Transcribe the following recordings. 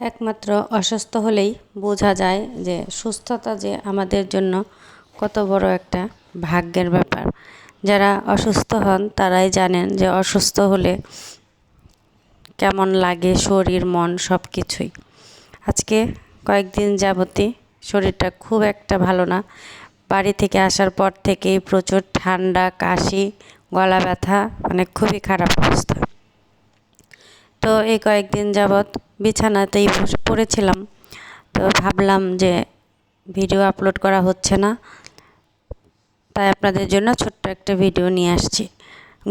একমাত্র অসুস্থ হলেই বোঝা যায় যে সুস্থতা যে আমাদের জন্য কত বড় একটা ভাগ্যের ব্যাপার। যারা অসুস্থ হন, তারাই জানেন যে অসুস্থ হলে কেমন লাগে শরীর, মন সব কিছুই। আজকে কয়েকদিন যাবতই শরীরটা খুব একটা ভালো না। বাড়ি থেকে আসার পর থেকেই প্রচুর ঠান্ডা, কাশি গলা ব্যথা মানে খুবই খারাপ অবস্থা। তো এই কয়েকদিন যাবৎ বিছানাতেই পড়েছিলাম। তো ভাবলাম যে ভিডিও আপলোড করা হচ্ছে না। তাই আপনাদের জন্য ছোট্ট একটা ভিডিও নিয়ে আসছি।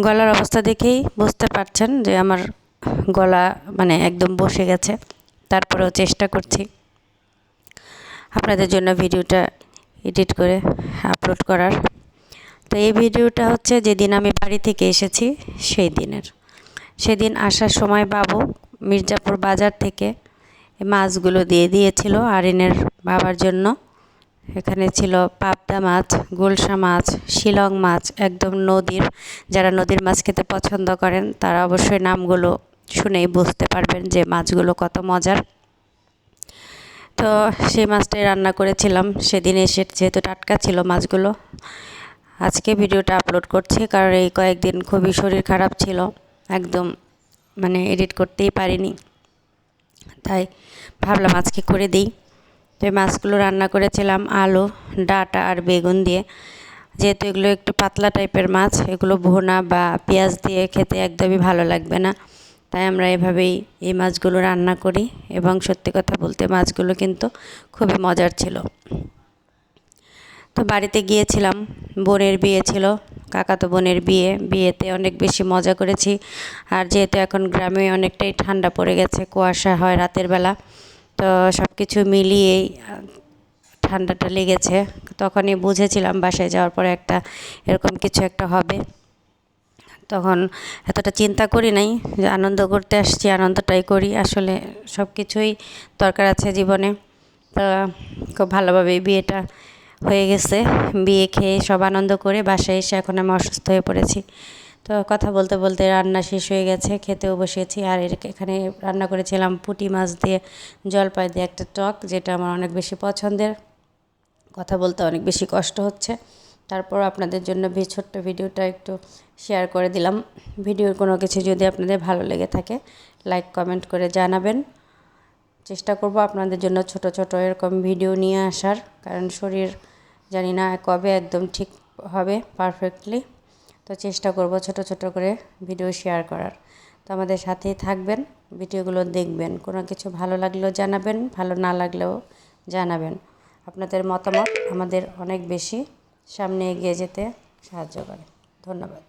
গলার অবস্থা দেখেই বুঝতে পারছেন যে আমার গলা মানে একদম বসে গেছে। তারপরেও চেষ্টা করছি। আপনাদের জন্য ভিডিওটা এডিট করে আপলোড করার। তো এই ভিডিওটা হচ্ছে যেদিন আমি বাড়ি থেকে এসেছি, সেই দিনের। সেদিন আসার সময় বাবু মির্জাপুর বাজার থেকে মাছগুলো দিয়ে দিয়েছিল আরিনের বাবার জন্য। এখানে ছিল পাবদা মাছ, গোলসা মাছ, শিলং মাছ, একদম নদীর। যারা নদীর মাছ খেতে পছন্দ করেন, তারা অবশ্যই নামগুলো শুনেই বুঝতে পারবেন যে মাছগুলো কত মজার। তো সেই মাছটাই রান্না করেছিলাম। সেদিন এসে যেহেতু টাটকা ছিল মাছগুলো, আজকে ভিডিওটা আপলোড করছি, কারণ এই কয়েকদিন খুবই শরীর খারাপ ছিল, একদম মানে এডিট করতেই পারিনি। তাই ভাবলাম আজকে করে দিই। তো মাছগুলো রান্না করেছিলাম, আলু, ডাটা আর বেগুন দিয়ে। যেহেতু এগুলো একটু পাতলা টাইপের মাছ, এগুলো ভোনা বা পেঁয়াজ দিয়ে খেতে একদমই ভালো লাগবে না। তাই আমরা এভাবেই এই মাছগুলো রান্না করি এবং সত্যি কথা বলতে মাছগুলো কিন্তু খুবই মজার ছিল। তো বাড়িতে গিয়েছিলাম, বোনের বিয়ে ছিল। কাকাতো বোনের বিয়ে, বিয়েতে অনেক বেশি মজা করেছি। আর যেহেতু এখন গ্রামে অনেকটাই ঠান্ডা পড়ে গেছে, কুয়াশা হয় রাতের বেলা, তো সব কিছু মিলিয়েই ঠান্ডাটা লেগেছে। তখনই বুঝেছিলাম বাসায় যাওয়ার পরে একটা এরকম কিছু একটা হবে। তখন এতটা চিন্তা করি নাই, যে আনন্দ করতে আসছি, আনন্দটাই করি। আসলে সব কিছুই দরকার আছে জীবনে। তা খুব ভালোভাবে বিয়েটা হয়ে গেছে। বিয়ে খেয়ে সব আনন্দ করে বাসায় এসে এখন আমি অসুস্থ হয়ে পড়েছি। তো কথা বলতে বলতে রান্না শেষ হয়ে গেছে, খেতেও বসেছি আর এখানে রান্না করেছিলাম পুটি মাছ দিয়ে জলপাই দিয়ে একটা টক, যেটা আমার অনেক বেশি পছন্দের। কথা বলতে অনেক বেশি কষ্ট হচ্ছে। তারপর আপনাদের জন্য ছোট্ট ভিডিওটা একটু শেয়ার করে দিলাম। ভিডিওর কোনো কিছু যদি আপনাদের ভালো লেগে থাকে লাইক কমেন্ট করে জানাবেন। চেষ্টা করব আপনাদের জন্য ছোট ছোট এরকম ভিডিও নিয়ে আসার। কারণ শরীর জানি না কবে একদম ঠিক হবে পারফেক্টলি তো চেষ্টা করব ছোট ছোট করে ভিডিও শেয়ার করার। তো আমাদের সাথেই থাকবেন ভিডিওগুলো দেখবেন। কোনো কিছু ভালো লাগলেও জানাবেন, ভালো না লাগলেও জানাবেন। আপনাদের মতামত আমাদের অনেক বেশি সামনে এগিয়ে যেতে সাহায্য করে। ধন্যবাদ।